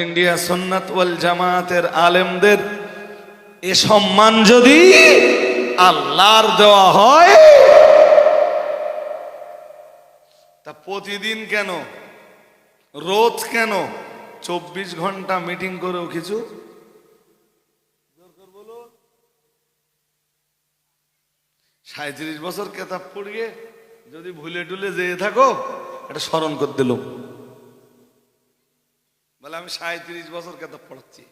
India সুন্নাত ওয়াল জামাতের আলেমদের এ সম্মান যদি আল্লাহর দেওয়া হয়, তা প্রতিদিন কেন? রোজ কেন? চব্বিশ ঘণ্টা মিটিং করেও কিছু সাঁত্রিশ বছর কেতাব পড়িয়ে যদি ভুলে টুলে যেয়ে থাকো, এটা স্মরণ করে দিল। বলে, আমি সাঁত্রিশ বছর কেতাব পড়াচ্ছি?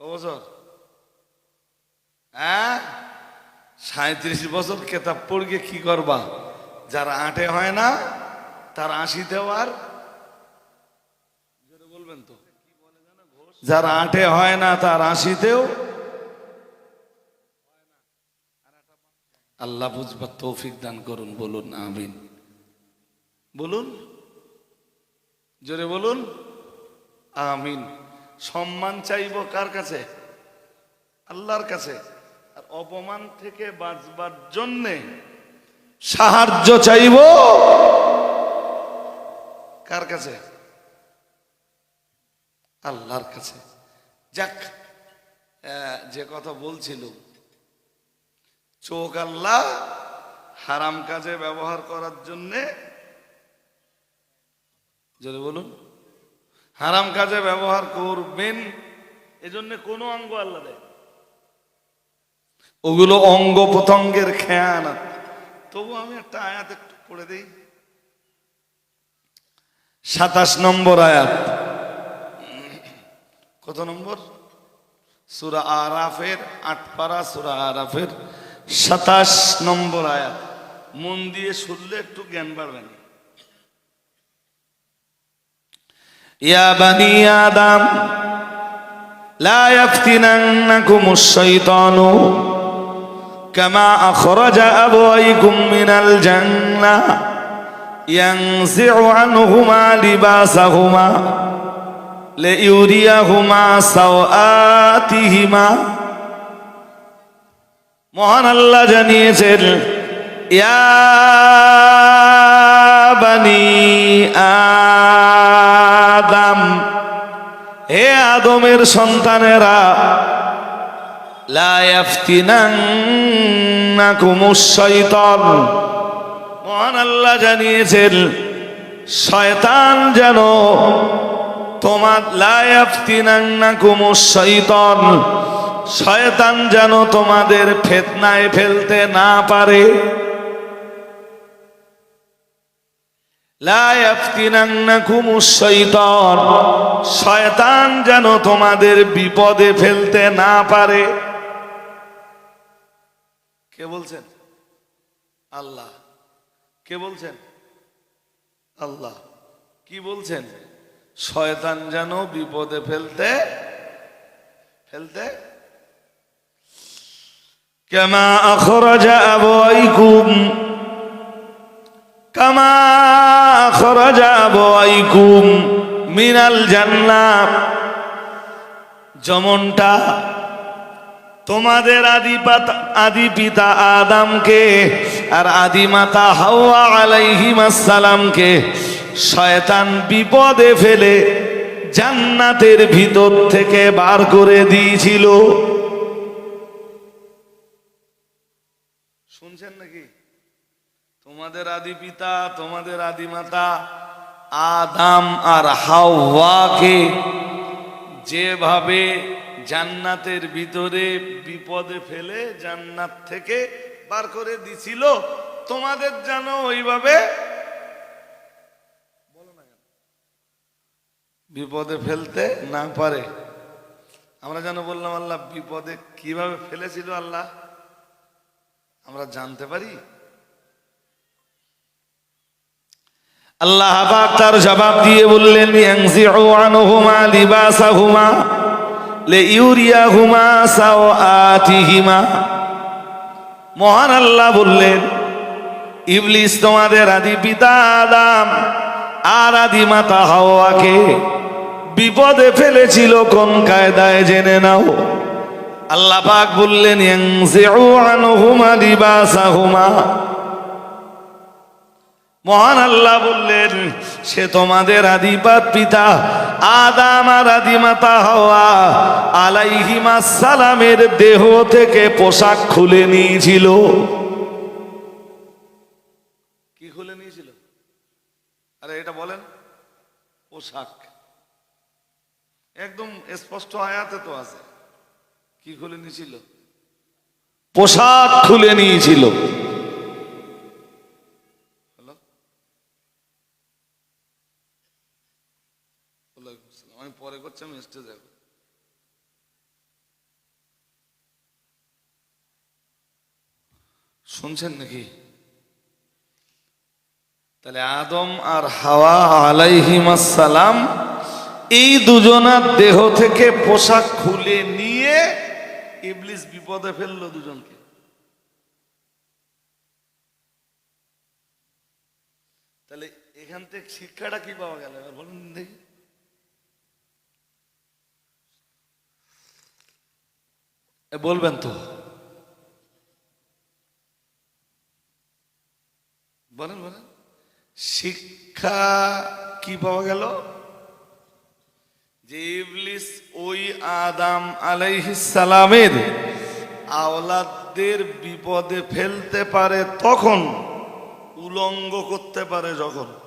বছর? হ্যাঁ? সাঁত্রিশ বছর কেতাব পড়িয়ে কি করবা? যার আটে হয় না, তার আশিতেও আর বলবেন তো। যার আটে হয় না, তার আশিতেও আল্লাহ বুঝবার তৌফিক দান করুন, বলুন, আমিন। বলুন। জোরে বলুন। আমিন। সম্মান চাইব কার কাছে? আল্লাহর কাছে। আর অপমান থেকে বাঁচবার জন্যে সাহায্য চাইব কার কাছে? আল্লাহর কাছে। যাক যে কথা বলছিল চোখ আল্লাহ হারাম কাজে ব্যবহার করার জন্যে যদি বলুন। হারাম কাজে ব্যবহার করবেন। এজন্য কোনো অঙ্গ আল্লাহ দেয় ওগুলো অঙ্গ প্রত্যঙ্গের খেয়ানাত। তবু আমি একটা আয়াত একটু পড়ে দিই। সাতাশ নম্বর আয়াত। কত নম্বর? সুরা আরাফের আটপাড়া সুরা আরাফের সাতাশ নম্বর আয়াত। মন দিয়ে শুনলে একটু জ্ঞান বাড়বেন ইয়া বানি আদম لا يفتننكم الشيطان كما أخرج أبويكم من الجنة ينزع عنهما لباسهما ليريهما سوآتهما মহান আল্লাহ জানিয়েছেন ইয়া বানি আদম হে আদমের সন্তানেরা মহান আল্লাহ জানিয়েছেন, শয়তান যেন তোমার শয়তান যেন তোমাদের ফেতনায় ফেলতে না পারে। শয়তান যেন তোমাদের বিপদে ফেলতে না পারে। কে বলছেন? আল্লাহ। কে বলছেন? আল্লাহ। কি বলছেন? শয়তান যেন বিপদে ফেলতে ফেলতে। কেমা আখরাজ আবাইকুম কামা আখরাজ আবাইকুম মিনাল জান্নাত। যেমনটা তোমাদের আদি পাতা আদি পিতা আদামকে আর আদি মাতা হাওয়া আলাইহিম আসসালামকে শয়তান বিপদে ফেলে জান্নাতের ভিতর থেকে বার করে দিয়েছিল। তোমাদের আদি পিতা, তোমাদের আদি মাতা, আদাম আর হাওয়াকে যেভাবে জান্নাতের ভিতরে বিপদে ফেলে জান্নাত থেকে বার করে দিছিল, তোমাদের যেন ওইভাবে বিপদে ফেলতে না পারে। আমরা যেন বললাম, আল্লাহ, বিপদে কীভাবে ফেলেছিল আল্লাহ? আমরা জানতে পারি? আল্লাহ পাক তার জবাব দিয়ে বললেন ইয়ানজিউ আনহুমা লিবাসাহুমা লিইউরিয়াহুমা সাওআতিহিমা মহান আল্লাহ বললেন, ইবলিস তোমাদের আদি পিতা আদম আর আদি মাতা হাওয়াকে বিপদে ফেলেছিল, কোন কায়দায় জেনে নাও? আল্লাহ পাক বললেন ইয়ানজিউ আনহুমা লিবাসাহুমা। মহান আল্লাহ বললেন সে তোমাদের আদিপাত পিতা আদাম আর আদিমাতা হওয়া আলাইহিমা সালামের দেহ থেকে পোশাক খুলে নিয়েছিল। কি খুলে নিয়েছিল? আরে এটা বলেন। পোশাক। একদম স্পষ্ট আয়াতে তো আছে। কি খুলে নিয়েছিল? পোশাক খুলে নিয়েছিল। করছি আমি এখন। শুনছেন নাকি? তাহলে আদম আর হাওয়া আলাইহিম সালাম এই দুজনার দেহ থেকে পোশাক খুলে নিয়ে ইবলিস বিপদে ফেলল দুজনকে। তাহলে এখান থেকে শিক্ষাটা কি পাওয়া গেল? বলুন দেখি। বলবেন তো। বলেন বলেন। শিক্ষা কি পাওয়া গেল? যে ইবলিস ওই আদাম সালামের আওলাদদের বিপদে ফেলতে পারে তখন, উলঙ্গ করতে পারে যখন।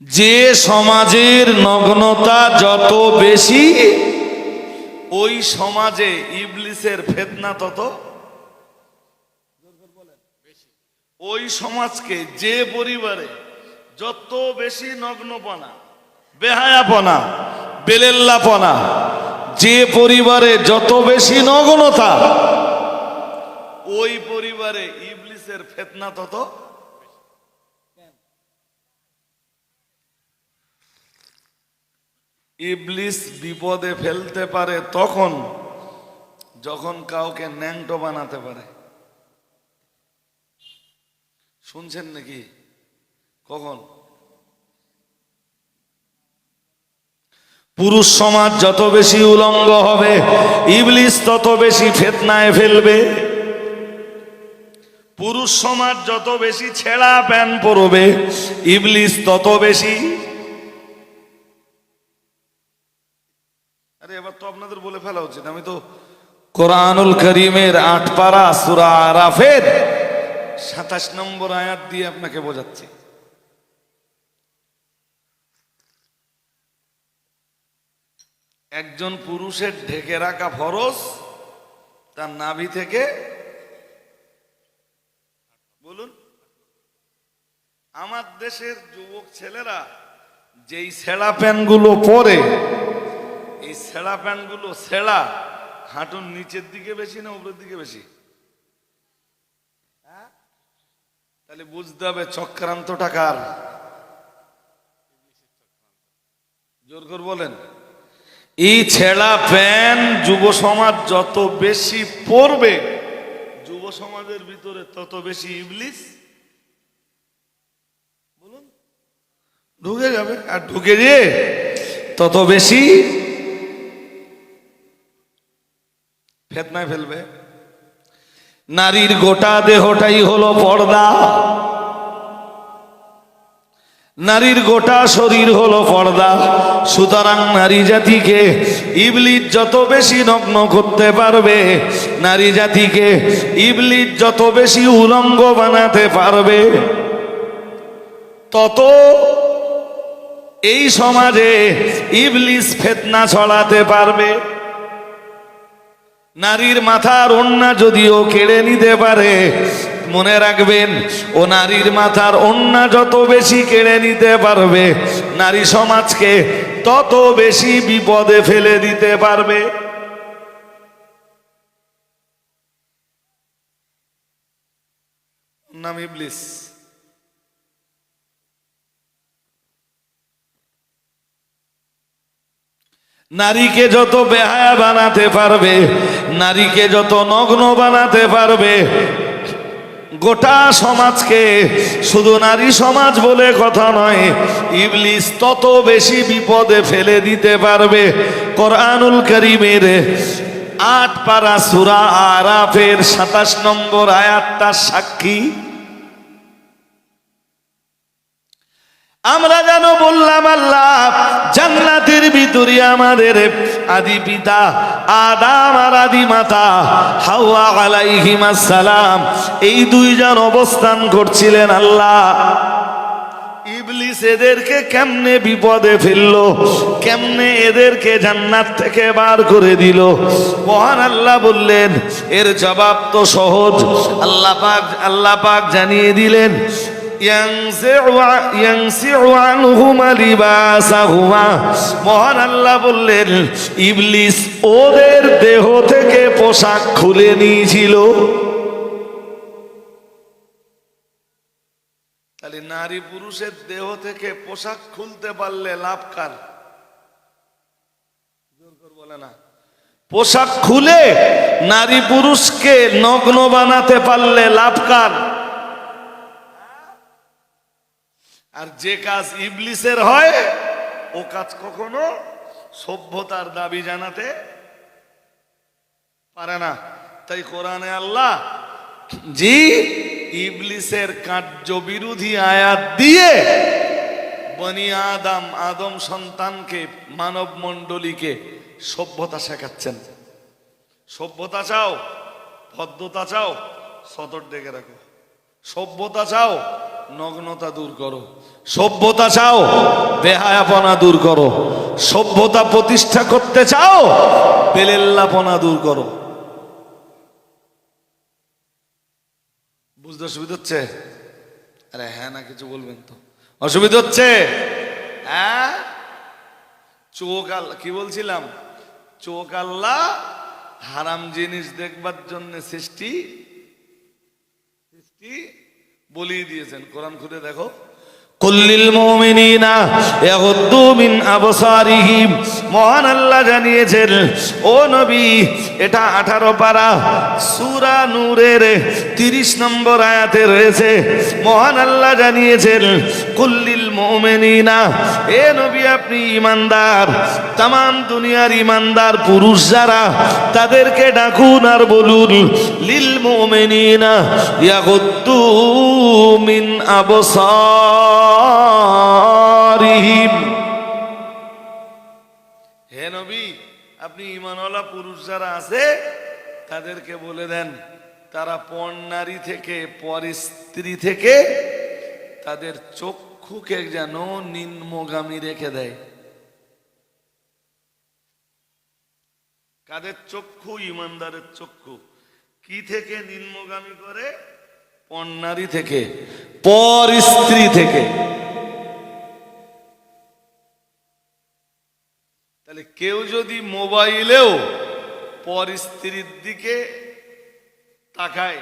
যে সমাজের নগ্নতা যত বেশি, ওই সমাজে ইবলিসের ফেতনা তত ওই সমাজকে যে পরিবারে যত বেশি নগ্নপনা, বেহায়াপনা, বেলেল্লাপনা, যে পরিবারে যত বেশি নগ্নতা, ওই পরিবারে ইবলিসের ফেতনা তত ইবলিস বিপদে ফেলতে পারে তখন যখন কাউকে ন্যাংটো বানাতে পারে। শুনছেন নাকি? কখন? পুরুষ সমাজ যত বেশি উলঙ্গ হবে, ইবলিস তত বেশি ফেতনায় ফেলবে। পুরুষ সমাজ যত বেশি ছেঁড়া প্যান পরবে, ইবলিস তত বেশি আরে এবার তো আপনাদের বলে ফেলা উচিত। আমি তো কোরআনুল করিমের আট পারা সুরা আরাফের সাতাশ নম্বর আয়াত দিয়ে আপনাকে বোঝাচ্ছি। একজন পুরুষের ঢেকে রাখা ফরজ তার নাভি থেকে বলুন আমার দেশের যুবক ছেলেরা যেই সেরা প্যান্টগুলো পরে এই সেরা প্যান্টগুলো সেরা হাঁটুর নিচের দিকে বেশি না উপরের দিকে বেশি? হ্যাঁ? তাহলে বুঝতে হবে চক্রান্ত টাকার জোর করে বলেন। এই ছেঁড়া প্যান যুব সমাজ যত বেশি পড়বে যুব সমাজের ভিতরে তত বেশি ইবলিস। বলুন। ঢুকে যাবে। আর ঢুকে দিয়ে তত বেশি ফেতনায় ফেলবে। নারীর গোটা দেহটাই হলো পর্দা। নারীর গোটা শরীর হলো পর্দা। সুতরাং নারী জাতিকে ইবলিস যত বেশি নগ্ন করতে পারবে, নারী জাতিকে ইবলিস যত বেশি উলঙ্গ বানাতে পারবে, তত এই সমাজে ইবলিস ফেতনা ছড়াতে পারবে। নারীর মাথার ওন্না যদিও কেড়ে নিতে পারে, মনে রাখবেন, ও নারীর মাথার ওন্না যত বেশি কেড়ে নিতে পারবে, নারী সমাজকে তত বেশি বিপদে ফেলে দিতে পারবে। নাম নারীকে যত বেহায়া বানাতে পারবে, নারীকে যত নগ্ন বানাতে পারবে, গোটা সমাজকে শুধু নারী সমাজ বলে কথা নয়, ইবলিস তত বেশি বিপদে ফেলে দিতে পারবে। কোরআনুল করিমের আট পারা সুরা আরাফের সাতাশ নম্বর আয়াতটার সাক্ষী আমরা যেন বললাম, আল্লাহ, জান্নাতের ভিতরে আমাদের আদি পিতা আদাম আর আদি মাতা হাওয়া আলাইহিম সালাম এই দুইজন অবস্থান করছিলেন আল্লাহ। ইবলিস এদেরকে কেমনে বিপদে ফেলল, কেমনে এদেরকে জান্নাত থেকে বার করে দিল? মহান আল্লাহ বললেন, এর জবাব তো সহজ। আল্লাহ পাক আল্লাহ পাক জানিয়ে দিলেন মহান আল্লাহ বললেন, ইবলিস ওদের দেহ থেকে পোশাক খুলে নিয়েছিল। তাহলে নারী পুরুষের দেহ থেকে পোশাক খুলতে পারলে লাভ কার বলে না। পোশাক খুলে নারী পুরুষকে নগ্ন বানাতে পারলে লাভ কার? আর যে কাজ ইবলিসের হয়, ও কাজ কখনো সভ্যতার দাবি জানাতে পারে না। তাই কোরআনে আল্লাহ, জি, ইবলিসের কার্য বিরোধী আয়াত দিয়ে বনি আদম আদম সন্তানকে, মানব মণ্ডলীকে সভ্যতা শেখাচ্ছেন। সভ্যতা চাও ভদ্রতা চাও, সতর ডেকে রাখো। সভ্যতা চাও নগ্নতা দূর করো। সভ্যতা চাও বেহায়াপনা দূর করো। সভ্যতা প্রতিষ্ঠা করতে চাও, বেলেল্লাপনা দূর করো। বুঝতে অসুবিধা হচ্ছে? আরে হ্যাঁ না, কিছু বলবেন তো। অসুবিধা হচ্ছে? হ্যাঁ? চোখ আল্লাহ কি বলছিলাম? চোখ আল্লাহ হারাম জিনিস দেখবার জন্য সৃষ্টি সৃষ্টি বলিয়ে দিয়েছেন। কোরআন খুলে দেখো। কুল্লিল মুমিনিনা ইয়াগুদ্দু মিন আবসারিহিম। মহান আল্লাহ জানিয়েছেন, ও নবী, এটা 18 পারা সূরা নূরের 30 নম্বর আয়াতে রয়েছে। মহান আল্লাহ জানিয়েছেন, কুল্লিল মুমিনিনা, এ নবী আপনি ঈমানদার তাম দুনিয়ার ঈমানদার পুরুষ যারা, তাদেরকে ডাকুন আর বলুন, লিল মুমিনিনা ইয়াগুদ্দু মিন আবসারিহিম হে নবী, আপনি ইমানওয়ালা পুরুষ যারা আছে, তাদেরকে বলে দেন, তারা পর থেকে, পর স্ত্রী থেকে তাদের চক্ষুকে যেন নিম্নগামী রেখে দেয়। কাদের চক্ষু? ইমানদারের চক্ষু। কি থেকে নিম্নগামী করে? পর থেকে, পর স্ত্রী থেকে। কেউ যদি মোবাইলেও পর স্ত্রীর দিকে তাকায়,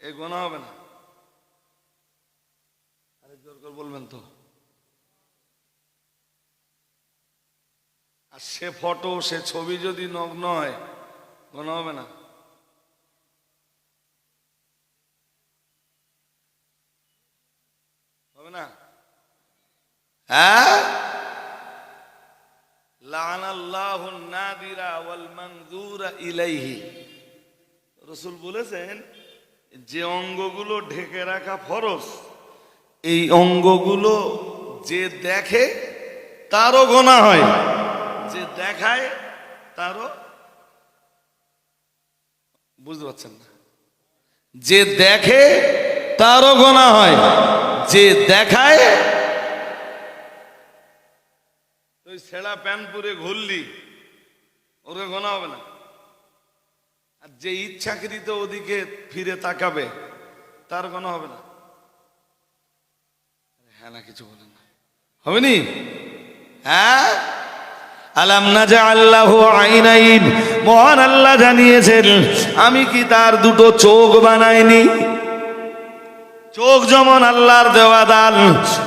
এ গোনা হবে না। বলবেন তো। আর সে ফটো, সে ছবি যদি নগ্ন হয়, গোনা হবে না। হবে না? হ্যাঁ? ইলাইহি। রসুল বলেছেন, যে অঙ্গগুলো ঢেকে রাখা ফরজ, এই অঙ্গগুলো যে দেখে তারও গোনা হয়। যে দেখায় তারও বুঝতে পারছেন না। যে দেখে তারও গোনা হয়, যে দেখায় তুই ছেঁড়া প্যান্ট পরে ঘুরলি ওরে গোনা হবে না। আর যে ইচ্ছাকৃত ওদিকে ফিরে তাকাবে, তার কোনো হবে না। হ্যাঁ না, কিছু বলেন না। হবে নি? হ্যাঁ? মহান আল্লাহ জানিয়েছেন, আমি কি তার দুটো চোখ বানাইনি? চোখ যেমন আল্লাহর দেওয়া দান,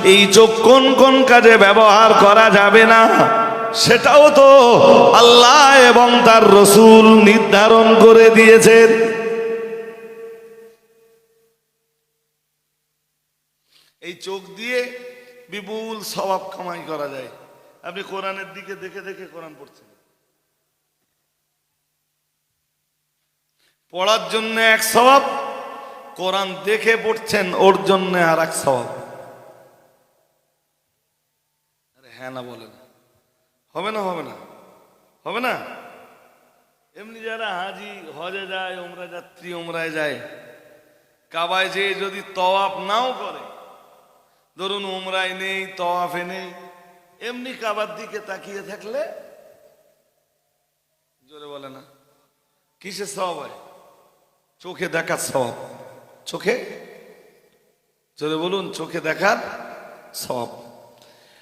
এই চোখ কোন কোন কাজে ব্যবহার করা যাবে না? সেটাও তো আল্লাহ এবং তার রসুল নির্ধারণ করে দিয়েছেন। এই চোখ দিয়ে বিপুল স্বভাব কামাই করা যায়। আপনি কোরআনের দিকে দেখে দেখে কোরআন পড়ছেন। পড়ার জন্য এক স্বভাব, কোরআন দেখে পড়ছেন, ওর জন্য আর এক স্বভাব। আরে হ্যাঁ না বলেন। হবে না হবে না। হবে না? এমনি যারা হাজি, হজে যায় ওমরা যাত্রী ওমরায় যায়, কাবায় যেয়ে যদি তওয়াফ নাও করে, ধরুন ওমরায় নেই, তওয়াফে নেই, এমনি কাবার দিকে তাকিয়ে থাকলে জোরে বলে না। কিসের স্বভাব হয়? চোখে দেখার স্বভাব চোখে? জোরে বলুন, চোখে দেখার স্বভাব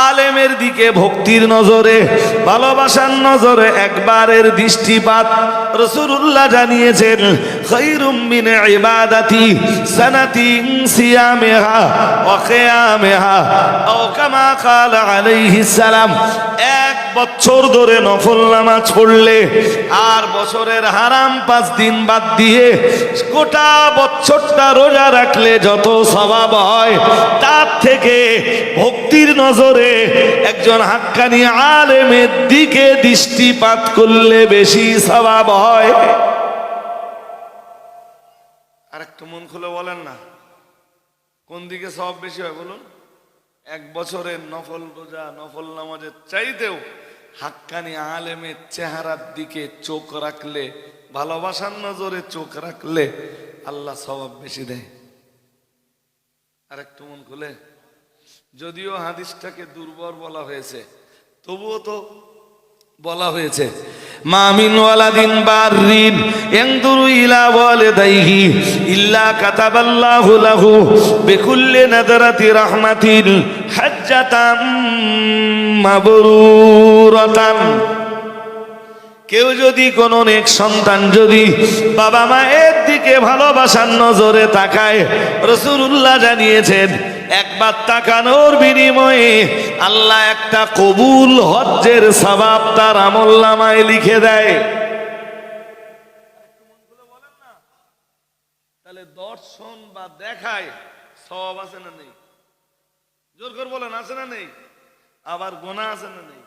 আলেমের দিকে ভক্তির নজরে ভালোবাসার নজরে একবারের দৃষ্টিপাত। রসুরুল্লাহ জানিয়েছেন খৈরুম মিন ইবাদাতি সানাতিন সিয়ামিহা ওয়া কিয়ামিহা ও কামা ক্বালা আলাইহিস সালাম এক বছর ধরে নফল নামাজ পড়লে আর বছরের হারাম পাঁচ দিন বাদ দিয়ে গোটা বছরটা রোজা রাখলে যত স্বভাব হয়, তার থেকে ভক্তির নজরে একজন হাক্কানি আলেমের দিকে দৃষ্টিপাত করলে বেশি স্বভাব হয়। খুলে বলেন না। কোন দিকে সব বেশি হয় বলুন? এক বছরের নফল রোজা, নফল নামাজের চাইতেও হাক্কানি আলেমের চেহারার দিকে চোখ রাখলে, ভালোবাসার নজরে চোখ রাখলে আল্লাহ স্বভাব বেশি দেয়। আর একটু মন খুলে। যদিও হাদিসটাকে দুর্বল বলা হয়েছে, তবুও তো বলা হয়েছে মামিন ওয়ালাদিন বাররিন ইয়ানদুরু ইলা ওয়ালিদাইহি, ইল্লা কাতাবাল্লাহু লাহু বিকুল্লি নাদরাতি রাহমাতিন হাজ্জাতাম মাবরুরাতান। কেউ যদি কোনো নেক সন্তান যদি বাবা মায়ের দিকে ভালোবাসার নজরে তাকায় রসুল্লাহ জানিয়েছেন একবার তাকানোর বিনিময়ে আল্লাহ একটা কবুল হজ্জের সবাব তার আমল নামায় লিখে দেয়। দর্শন বা দেখায় সব আছে না নেই? জোর করে বলেন, আছে না নেই? আবার গোনা আছে না নেই?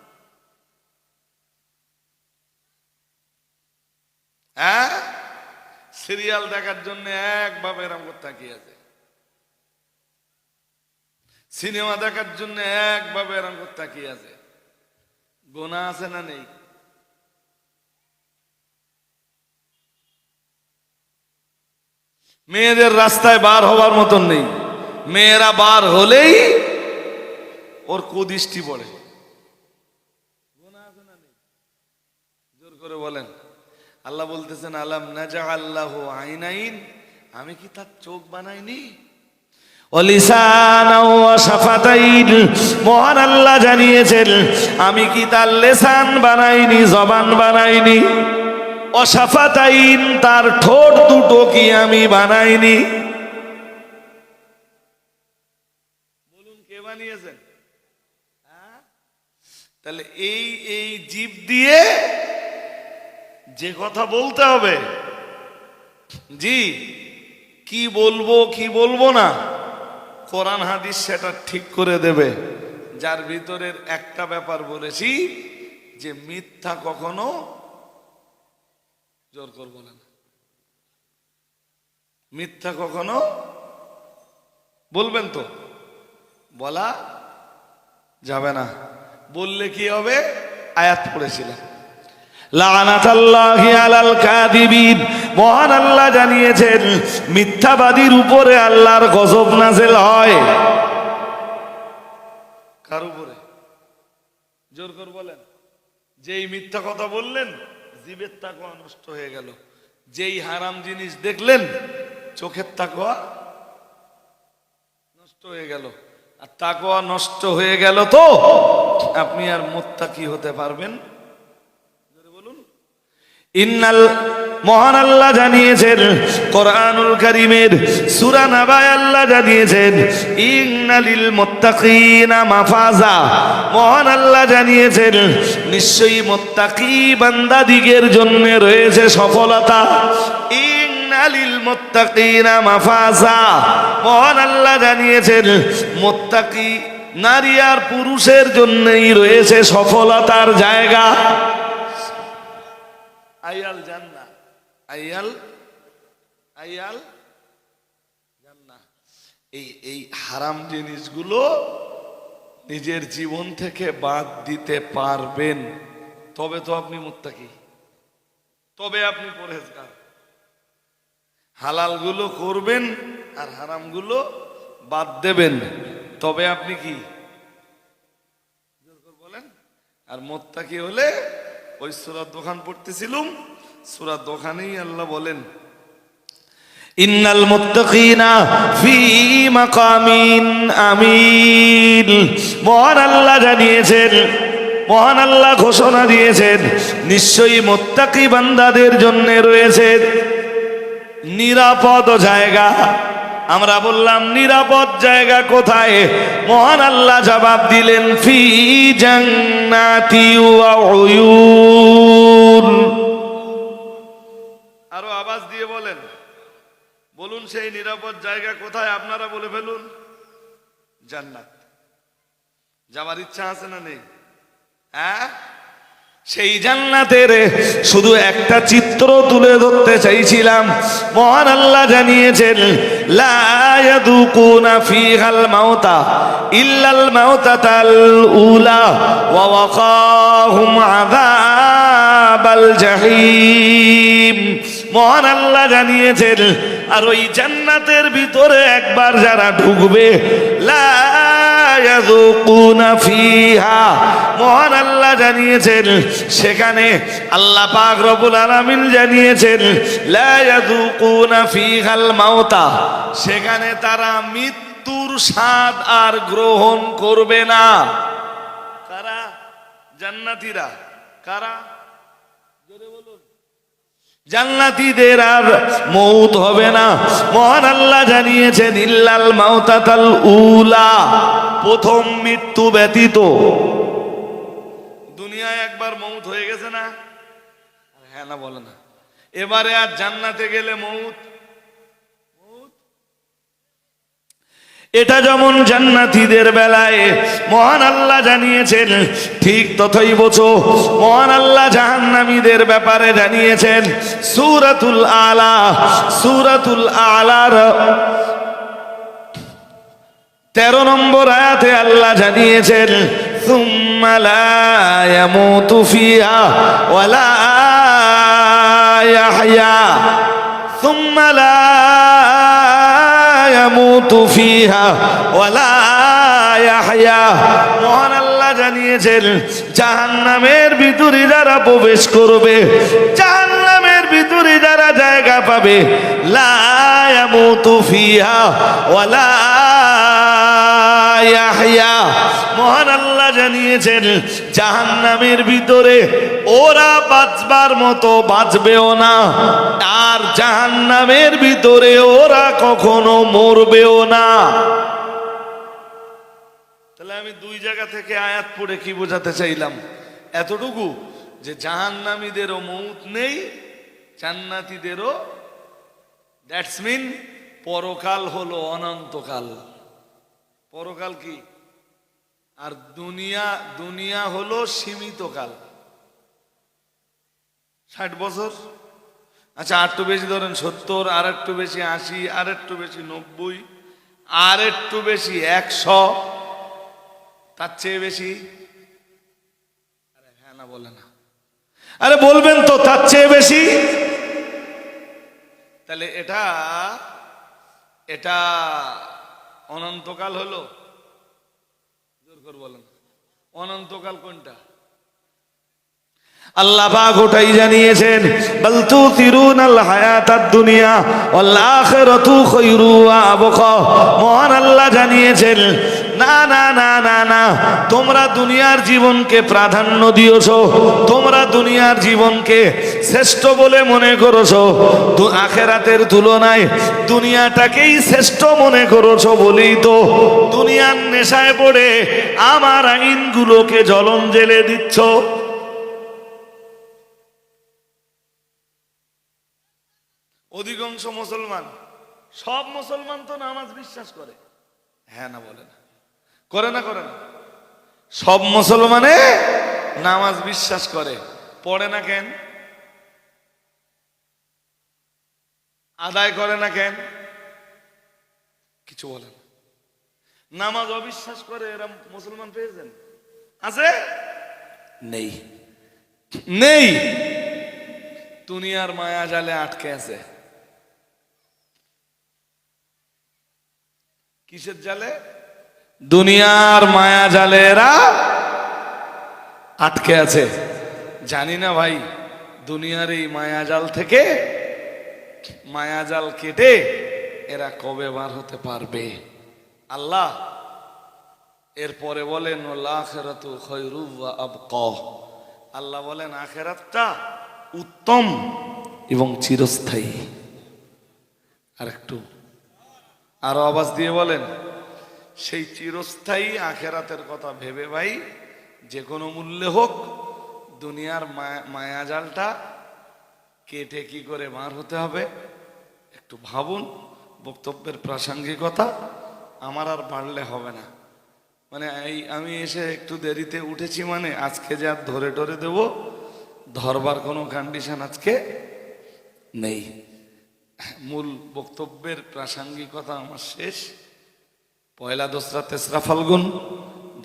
হ্যাঁ? সিরিয়াল দেখার জন্য একভাবে এরম করে তাকিয়ে আছে। সিনেমা দেখার জন্য একভাবে এরম করে তাকিয়ে আছে। গোনা আছে না নেই? মেয়েদের রাস্তায় বার হওয়ার মতন নেই। মেয়েরা বার হলেই ওর কুদৃষ্টি পড়ে জোর করে বলেন। আল্লাহ বলতেছেন, আলাম নাজা আল্লাহ আইনাইন? আমি কি তার চোখ বানাইনি? মহান আল্লাহ জানিয়েছেন, আমি কি তার লেসান বানাইনি, জবান বানাইনি? অসাফাতাইন তার ঠোঁট দুটো কি আমি বানাইনি? বলুন, কে বানিয়েছেন? হ্যাঁ? তাহলে এই এই জীব দিয়ে যে কথা বলতে হবে। জি, কি বলব কি বলব না? কোরআন হাদিস সেটা ঠিক করে দেবে। যার ভিতরের একটা ব্যাপার বলেছি যে মিথ্যা কখনো জোর করব না। মিথ্যা কখনো বলবেন তো। বলা যাবে না। বললে কি হবে? আয়াত পড়েছিলাম আলাল কাযিবিন। মহান আল্লাহ জানিয়েছেন, মিথ্যাবাদীর উপরে আল্লাহর গজব নাজেল হয়। কার উপরে? জোর করে বলেন। যেই মিথ্যা কথা বললেন, জীবের তাকওয়া নষ্ট হয়ে গেল। যেই হারাম জিনিস দেখলেন, চোখের তাকওয়া নষ্ট হয়ে গেল। আর তাকওয়া নষ্ট হয়ে গেল তো, আপনি আর মোত্তাকি হতে পারবেন ইন্নাল মহান আল্লাহ জানিয়েছেন, কোরআনুল কারিমের সূরা নাবায় আল্লাহ জানিয়েছেন, ইন্নালিল মুত্তাকিনা মাফাজা। মহান আল্লাহ জানিয়েছেন, নিশ্চয়ই মুত্তাকি বান্দাদিগের জন্য রয়েছে সফলতা। ইন্নালিল মুত্তাকিনা মাফাজা। মহান আল্লাহ জানিয়েছেন, মুত্তাকি নারী আর পুরুষের জন্যই রয়েছে সফলতার জায়গা। আইয়াল জান্না আইয়াল আইয়াল জান্না এই এই হারাম জিনিসগুলো নিজের জীবন থেকে বাদ দিতে পারবেন। তবে তো আপনি মুত্তাকি। তবে আপনি পরেজগার হালালগুলো করবেন আর হারামগুলো বাদ দেবেন। তবে আপনি কি? বলেন। আর মোত্তাকি হলে ওই সুরার দোকান পড়তেছিলুম সুরার দোকানেই আল্লাহ বলেন, ইন্নাল মুত্তাকিনা ফি মাকামিন আমিন। মহান আল্লাহ জানিয়েছেন, মহান আল্লাহ ঘোষণা দিয়েছেন, নিশ্চয়ই মোত্তাকি বান্দাদের জন্য রয়েছে নিরাপদ জায়গা। আমরা বললাম, নিরাপদ জায়গা কোথায়? মহান আল্লাহ জবাব দিলেন, ফি জান্নাতি ওয়া উয়ুন। আরও আওয়াজ দিয়ে বলেন, বলুন সেই নিরাপদ জায়গা কোথায়, আপনারা বলে ফেলুন, জান্নাত। যাবার ইচ্ছা আছে না নেই? হ্যাঁ? সেই জান্নাতের শুধু একটা চিত্র তুলে ধরতে চাইছিলাম। মহান আল্লাহ জানিয়েছেন, লা ইয়াদুকুনা ফিহাল মাউতা ইল্লাল মাউতাতাল উলা ওয়া ওয়াকাহুম আযাবাল জাহিম। মহান আল্লাহ জানিয়েছেন, আর ওই জান্নাতের ভিতরে একবার যারা ঢুকবে, লা ইয়াযুকুনা ফিহা মহান আল্লাহ জানিয়েছেন, সেখানে আল্লাহ পাক রব্বুল আলামিন জানিয়েছেন ফিহাল মাউতা সেখানে তারা মৃত্যুর স্বাদ আর গ্রহণ করবে না। কারা? জান্নাতীরা। কারা? জান্নাতীদের আর মৌত হবে না। মহান আল্লাহ জানিয়েছেন, ইল্লাল মাউতাতাল উলা প্রথম মৃত্যু ব্যতীত। দুনিয়ায় একবার মৌত হয়ে গেছে না? হ্যাঁ না বলে না। এবারে আর জান্নাতে গেলে মৌত? এটা যেমন জান্নাতীদের বেলায় মহান আল্লাহ জানিয়েছেন ঠিক তথই বছো মহান আল্লাহ জাহান্নামীদের ব্যাপারে জানিয়েছেন সুরাতুল আলা সুরাতুল আলার তেরো নম্বর আয়াতে আল্লাহ জানিয়েছেন ثم لا يموت فيها ولا يحيا ثم لا يموت فيها ولا يحيا মহান আল্লাহ জানিয়েছেন জাহান্নামের ভিতরে যারা প্রবেশ করবে জাহান্নামের ভিতরে যারা জায়গা পাবে লা ইয়ামুতু ফিহা ওয়ালা ইয়াহইয়া মহান জানিয়েছেন, জাহান্নামের ভিতরে ওরা বাঁচবার মতো বাঁচবেও না, আর জাহান্নামের ভিতরে ওরা কখনো মরবেও না। তাহলে আমি দুই জায়গা থেকে আয়াত পড়ে কি বোঝাতে চাইলাম? এতটুকু যে জাহান্নামীদেরও মৌত নেই, জান্নাতীদেরও দ্যাটস মিন পরকাল হলো অনন্তকাল। পরকাল কি? আর দুনিয়া দুনিয়া হলো সীমিত কাল। ষাট বছর? আচ্ছা আর একটু বেশি ধরেন, সত্তর আর একটু বেশি আশি আর একটু বেশি নব্বই আর একটু বেশি একশো, তার চেয়ে বেশি? আরে হ্যাঁ না, বলে না। আরে বলবেন তো, তার চেয়ে বেশি? তাহলে এটা এটা অনন্তকাল হলো। করে বলেন। অনন্তকাল কোনটা? আল্লাহ পাক ওটাই জানিয়েছেন, বল তু তিরুন আল হায়াতাদ দুনিয়া ওয়াল আখিরাতু খায়রু ওয়া আবকা। মহান আল্লাহ জানিয়েছেন না না না না না। তোমরা দুনিয়ার জীবনকে প্রাধান্য দিয়েছ। তোমরা দুনিয়ার জীবনকে শ্রেষ্ঠ বলে মনে করছ। আখেরাতের তুলনায় দুনিয়াটাকেই শ্রেষ্ঠ মনে করছ বলেই তো দুনিয়ার নেশায় পড়ে আমার আইনগুলোকে জ্বলন জেলে দিচ্ছ। অধিকাংশ মুসলমান, সব মুসলমান তো নামাজ বিশ্বাস করে। হ্যাঁ না বলে না। করে না করে না। সব মুসলমানে নামাজ বিশ্বাস করে। পড়ে না কেন? আদায় করে না কেন? কিছু বলে না। নামাজ অবিশ্বাস করে, এরা মুসলমান পেয়েছেন আছে? নেই। নেই! দুনিয়ার মায়া জালে আটকে আছে। কিসের জালে? দুনিয়ার মায়া জালে এরা আটকে আছে। জানি না ভাই, দুনিয়ার এই মায়াজাল থেকে মায়াজাল কেটে এরা কবে বার হতে পারবে? আল্লাহ এরপরে বলেন আল্লাহ বলেন, আখেরাতটা উত্তম এবং চিরস্থায়ী। আর একটু আরও আওয়াজ দিয়ে বলেন সেই চিরস্থায়ী আখেরাতের কথা ভেবে ভাই, যে কোনো মূল্যে হোক, দুনিয়ার মায়া- মায়াজালটা কেটে কি করে মার হতে হবে? একটু ভাবুন, বক্তব্যের প্রাসঙ্গিকতা আমার আর বাড়লে হবে না। মানে এই, আমি এসে একটু দেরিতে উঠেছি মানে আজকে যে আর ধরে টরে দেব, ধরবার কোনো কন্ডিশন আজকে নেই। মূল বক্তব্যের প্রাসঙ্গিকতা আমার শেষ। পয়লা দোসরা তেসরা ফাল্গুন,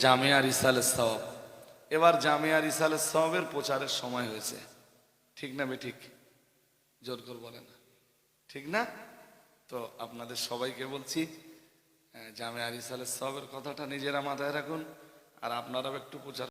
জামিয়া রিসালের সওয়াব। এবার জামিয়া রিসালের সওয়াবের প্রচারের সময় হয়েছে। ঠিক না ঠিক জোর করে বলে না ঠিক না? তো আপনাদের সবাইকে বলছি জামিয়া রিসালের সওয়াবের কথাটা নিজেরা মাথায় রাখুন আর আপনারাও একটু প্রচার